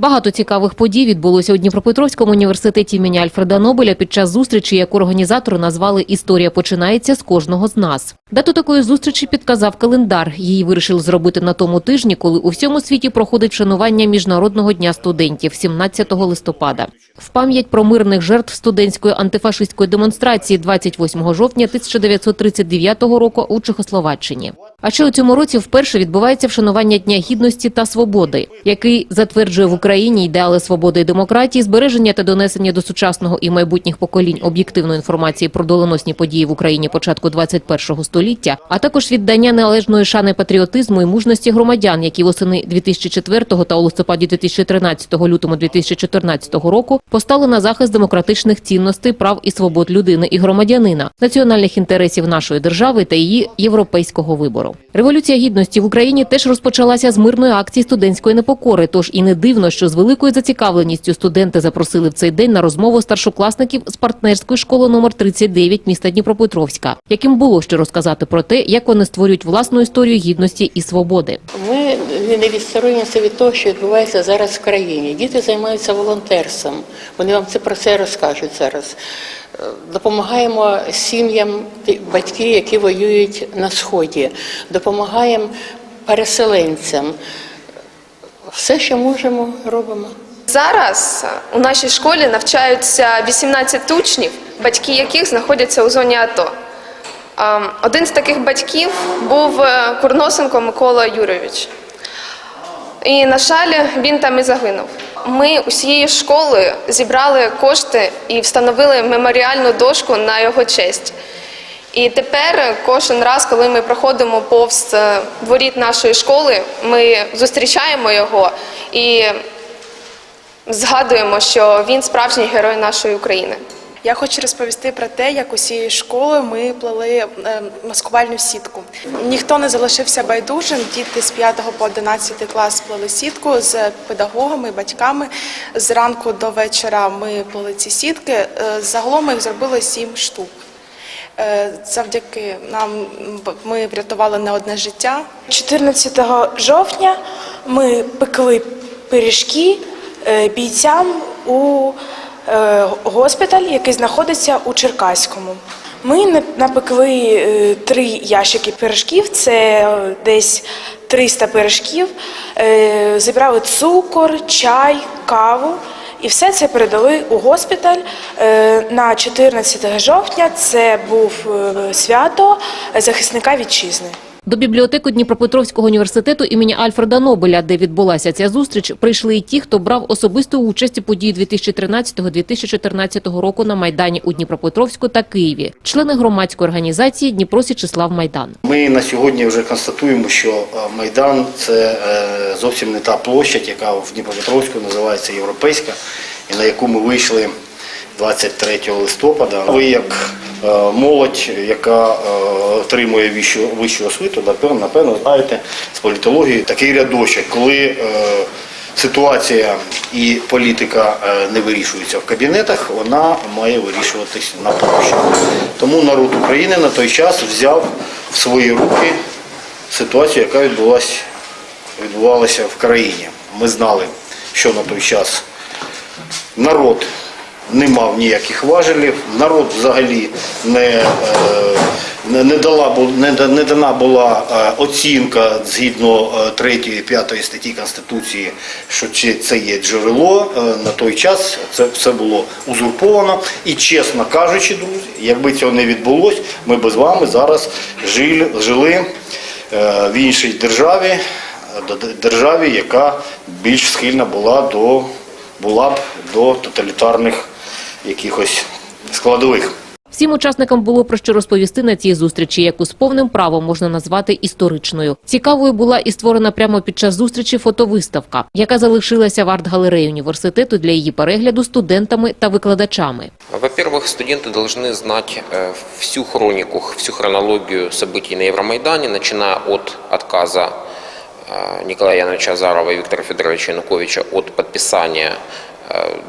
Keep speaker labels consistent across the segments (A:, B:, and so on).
A: Багато цікавих подій відбулося у Дніпропетровському університеті імені Альфреда Нобеля під час зустрічі, яку організатори назвали «Історія починається з кожного з нас». Дату такої зустрічі підказав календар. Її вирішили зробити на тому тижні, коли у всьому світі проходить вшанування Міжнародного дня студентів 17 листопада. В пам'ять про мирних жертв студентської антифашистської демонстрації 28 жовтня 1939 року у Чехословаччині. А ще у цьому році вперше відбувається вшанування Дня гідності та свободи, який затверджує в Україні ідеали свободи і демократії, збереження та донесення до сучасного і майбутніх поколінь об'єктивної інформації про доленосні події в Україні початку 21-го століття, а також віддання належної шани патріотизму і мужності громадян, які восени 2004 та у листопаді 2013 лютому 2014 року постали на захист демократичних цінностей, прав і свобод людини і громадянина, національних інтересів нашої держави та її європейського вибору. Революція гідності в Україні теж розпочалася з мирної акції студентської непокори. Тож і не дивно, що з великою зацікавленістю студенти запросили в цей день на розмову старшокласників з партнерської школи номер 39 міста Дніпропетровська, яким було що розказати про те, як вони створюють власну історію гідності і свободи.
B: Ми не відсторонюємося від того, що відбувається зараз в країні. Діти займаються волонтерством. Вони вам це про це розкажуть зараз. Е, Допомагаємо сім'ям батьки, які воюють на сході. Допомагаємо переселенцям. Все, що можемо, робимо.
C: Зараз у нашій школі навчаються 18 учнів, батьки яких знаходяться у зоні АТО. Ем, Один з таких батьків був е, Курносенко Микола Юрович. І, на жаль, він там і загинув. Ми усією школи зібрали кошти і встановили меморіальну дошку на його честь. І тепер кожен раз, коли ми проходимо повз е, воріт нашої школи, ми зустрічаємо його і згадуємо, що він справжній герой нашої України.
D: Я хочу розповісти про те, як усією школою ми плели е, маскувальну сітку. Ніхто не залишився байдужим. Діти з 5 по 11 клас плели сітку з педагогами, батьками. З ранку до вечора ми плели ці сітки. Е, Загалом ми їх зробили 7 штук. Е, Завдяки нам ми врятували не одне життя.
E: 14 жовтня ми пекли пиріжки е, бійцям у госпіталь, який знаходиться у Черкаському. Ми на- напекли е, три ящики пиріжків, це е, десь 300 пиріжків, е, зібрали цукор, чай, каву. І все це передали у госпіталь е, на 14 жовтня. Це був е, свято захисника вітчизни.
A: До бібліотеки Дніпропетровського університету імені Альфреда Нобеля, де відбулася ця зустріч, прийшли і ті, хто брав особисту участь у події 2013-2014 року на Майдані у Дніпропетровську та Києві, члени громадської організації Дніпро Січеслав Майдан.
F: Ми на сьогодні вже констатуємо, що е, Майдан це е, зовсім не та площадь, яка в Дніпропетровську називається Європейська, і на яку ми вийшли 23 листопада. Ви як молодь, яка е, отримує вищу, вищу освіту, напевно, напевно, знаєте з політології такий рядочок, коли е, ситуація і політика е, не вирішуються в кабінетах, вона має вирішуватись на площі. Тому народ України на той час взяв в свої руки ситуацію, яка відбулася, відбувалася в країні. Ми знали, що на той час народ не мав ніяких важелів, народ взагалі не, е, не, дала, не, не дана була е, оцінка згідно 3 і 5 статті Конституції, що чи це є джерело. Е, На той час це все було узурповано. І чесно кажучи, друзі, якби цього не відбулося, ми б з вами зараз жили, жили е, в іншій державі, е, державі, яка більш схильна була до була б до тоталітарних якихось складових.
A: Всім учасникам було про що розповісти на цій зустрічі, яку з повним правом можна назвати історичною. Цікавою була і створена прямо під час зустрічі фотовиставка, яка залишилася в арт-галереї університету для її перегляду студентами та викладачами.
G: Во-первых, студенты должны знать э, всю хронику, всю хронологию событий на Евромайдане, начиная от отказа э, Николая Яновича Азарова и Виктора Федоровича Януковича от подписания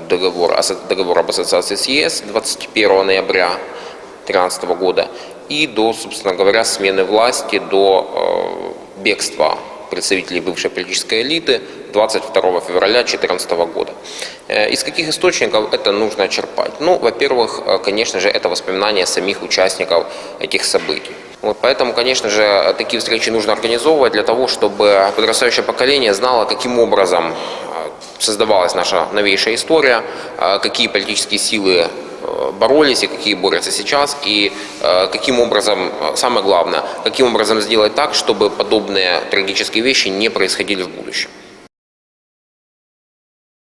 G: Договора, асо- договора об ассоциации с ЕС 21 ноября 2013 года и до, собственно говоря, смены власти, до э, бегства представителей бывшей политической элиты 22 февраля 2014 года. Э, Из каких источников это нужно черпать? Ну, во-первых, э, конечно же, это воспоминания самих участников этих событий. Вот, поэтому, конечно же, такие встречи нужно организовывать для того, чтобы подрастающее поколение знало, каким образом создавалась наша новейшая история, э, какие политические силы э, боролись и какие борются сейчас, и э, каким образом, э, самое главное, каким образом сделать так, чтобы подобные трагические вещи не происходили в будущем.